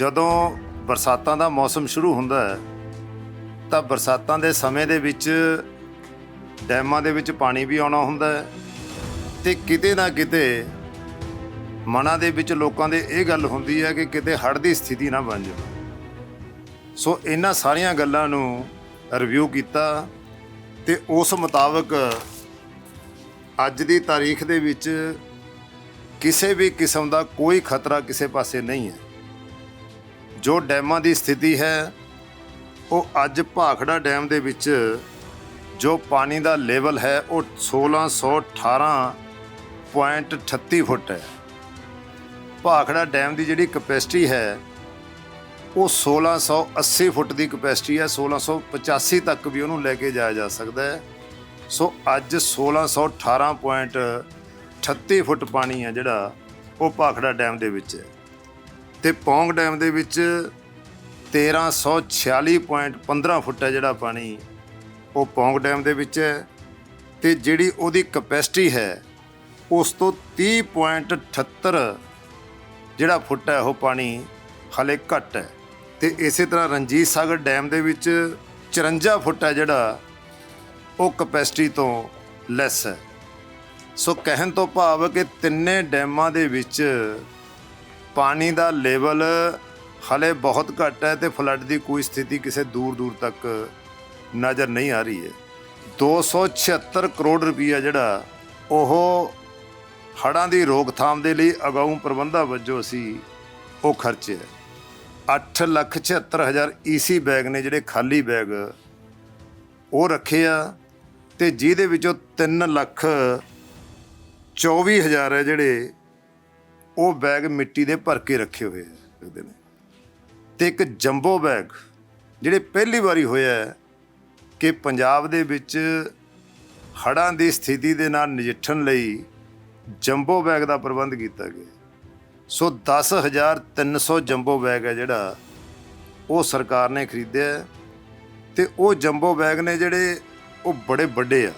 ਜਦੋਂ ਬਰਸਾਤਾਂ ਦਾ ਮੌਸਮ ਸ਼ੁਰੂ ਹੁੰਦਾ ਹੈ, ਤਾਂ ਬਰਸਾਤਾਂ ਦੇ ਸਮੇਂ ਦੇ ਵਿੱਚ ਡੈਮਾਂ ਦੇ ਵਿੱਚ ਪਾਣੀ ਵੀ ਆਉਣਾ ਹੁੰਦਾ ਹੈ ਤੇ ਕਿਤੇ ਨਾ ਕਿਤੇ ਮਨਾਂ ਦੇ ਵਿੱਚ ਲੋਕਾਂ ਦੇ ਇਹ ਗੱਲ ਹੁੰਦੀ ਹੈ ਕਿ ਕਿਤੇ ਹੜ੍ਹ ਦੀ ਸਥਿਤੀ ਨਾ ਬਣ ਜਾਵੇ। ਸੋ ਇਹਨਾਂ ਸਾਰੀਆਂ ਗੱਲਾਂ ਨੂੰ ਰਿਵਿਊ ਕੀਤਾ ਤੇ ਉਸ ਮੁਤਾਬਕ ਅੱਜ ਦੀ ਤਾਰੀਖ ਦੇ ਵਿੱਚ ਕਿਸੇ ਵੀ ਕਿਸਮ ਦਾ ਕੋਈ ਖਤਰਾ ਕਿਸੇ ਪਾਸੇ ਨਹੀਂ ਹੈ। ਜੋ ਡੈਮਾਂ ਦੀ ਸਥਿਤੀ ਹੈ, ਉਹ ਅੱਜ ਭਾਖੜਾ ਡੈਮ ਦੇ ਵਿੱਚ ਜੋ ਪਾਣੀ ਦਾ ਲੈਵਲ ਹੈ, ਉਹ 1618.38 ਫੁੱਟ ਹੈ। ਭਾਖੜਾ ਡੈਮ ਦੀ ਜਿਹੜੀ ਕਪੈਸਿਟੀ ਹੈ, ਉਹ 1680 ਫੁੱਟ ਦੀ ਕਪੈਸਿਟੀ ਹੈ 1685 ਤੱਕ ਵੀ ਉਹਨੂੰ ਲੈ ਕੇ ਜਾਇਆ ਜਾ ਸਕਦਾ ਹੈ। ਸੋ ਅੱਜ 1618.38 ਫੁੱਟ ਪਾਣੀ ਹੈ ਜਿਹੜਾ ਉਹ ਭਾਖੜਾ ਡੈਮ ਦੇ ਵਿੱਚ ਹੈ। ਤੇ ਪੌਂਗ ਡੈਮ ਦੇ ਵਿੱਚ 1346.15 ਫੁੱਟ ਹੈ ਜਿਹੜਾ ਪਾਣੀ, ਉਹ ਪੌਂਗ ਡੈਮ ਦੇ ਵਿੱਚ ਹੈ ਤੇ ਜਿਹੜੀ ਉਹਦੀ ਕਪੈਸਿਟੀ ਹੈ, ਉਸ ਤੋਂ 30.78 ਜਿਹੜਾ ਫੁੱਟ ਹੈ ਉਹ ਪਾਣੀ ਹਲੇ ਘੱਟ ਹੈ। ਤੇ ਇਸੇ ਤਰ੍ਹਾਂ ਰਣਜੀਤ ਸਾਗਰ ਡੈਮ ਦੇ ਵਿੱਚ 54 ਫੁੱਟ ਹੈ ਜਿਹੜਾ, ਉਹ ਕਪੈਸਿਟੀ ਤੋਂ ਲੈਸ ਹੈ। ਸੋ ਕਹਿਣ ਤੋਂ ਭਾਵ ਕਿ ਤਿੰਨੇ ਡੈਮਾਂ ਦੇ ਵਿੱਚ ਪਾਣੀ ਦਾ ਲੈਵਲ ਹਲੇ ਬਹੁਤ ਘੱਟ ਹੈ ਤੇ ਫਲੱਡ ਦੀ ਕੋਈ ਸਥਿਤੀ ਕਿਸੇ ਦੂਰ ਦੂਰ ਤੱਕ ਨਜ਼ਰ ਨਹੀਂ ਆ ਰਹੀ ਹੈ। 276 ਕਰੋੜ ਰੁਪਈਆ ਜਿਹੜਾ ਉਹ ਹੜ੍ਹਾਂ ਦੀ ਰੋਕਥਾਮ ਦੇ ਲਈ ਅਗਾਊਂ ਪ੍ਰਬੰਧਾਂ ਵਜੋਂ ਅਸੀਂ ਉਹ ਖਰਚੇ ਹੈ। 8 ਲੱਖ 76 ਹਜ਼ਾਰ ਈਸੀ ਬੈਗ ਨੇ ਜਿਹੜੇ ਖਾਲੀ ਬੈਗ ਉਹ ਰੱਖੇ ਆ ਤੇ ਜਿਹਦੇ ਵਿੱਚੋਂ 3 ਲੱਖ 24 ਹਜ਼ਾਰ ਹੈ ਜਿਹੜੇ ਉਹ ਬੈਗ ਮਿੱਟੀ ਦੇ ਭਰ ਕੇ ਰੱਖੇ ਹੋਏ ਆ ਰੱਖਦੇ ਨੇ। ਤੇ ਇੱਕ ਜੰਬੋ ਬੈਗ, ਜਿਹੜੇ ਪਹਿਲੀ ਵਾਰੀ ਹੋਇਆ ਕਿ ਪੰਜਾਬ ਦੇ ਵਿੱਚ ਹੜ੍ਹਾਂ ਦੀ ਸਥਿਤੀ ਦੇ ਨਾਲ ਨਜਿੱਠਣ ਲਈ ਜੰਬੋ ਬੈਗ ਦਾ ਪ੍ਰਬੰਧ ਕੀਤਾ ਗਿਆ ਸੋ 10300 ਜੰਬੋ ਬੈਗ ਹੈ ਜਿਹੜਾ ਉਹ ਸਰਕਾਰ ਨੇ ਖਰੀਦਿਆ ਹੈ ਤੇ ਉਹ ਜੰਬੋ ਬੈਗ ਨੇ ਜਿਹੜੇ ਉਹ ਬੜੇ ਵੱਡੇ ਆ।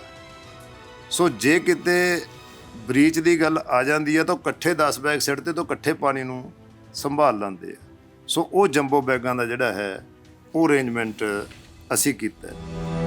ਸੋ ਜੇ ਕਿਤੇ ਬ੍ਰੀਚ ਦੀ ਗੱਲ ਆ ਜਾਂਦੀ ਹੈ ਤਾਂ ਇਕੱਠੇ 10 ਬੈਗ ਸਿੱਟਦੇ ਤੋਂ ਇਕੱਠੇ ਪਾਣੀ ਨੂੰ ਸੰਭਾਲ ਲੈਂਦੇ ਆ। ਸੋ ਉਹ ਜੰਬੋ ਬੈਗਾਂ ਦਾ ਜਿਹੜਾ ਹੈ, ਉਹ ਅਰੇਂਜਮੈਂਟ ਅਸੀਂ ਕੀਤਾ ਹੈ।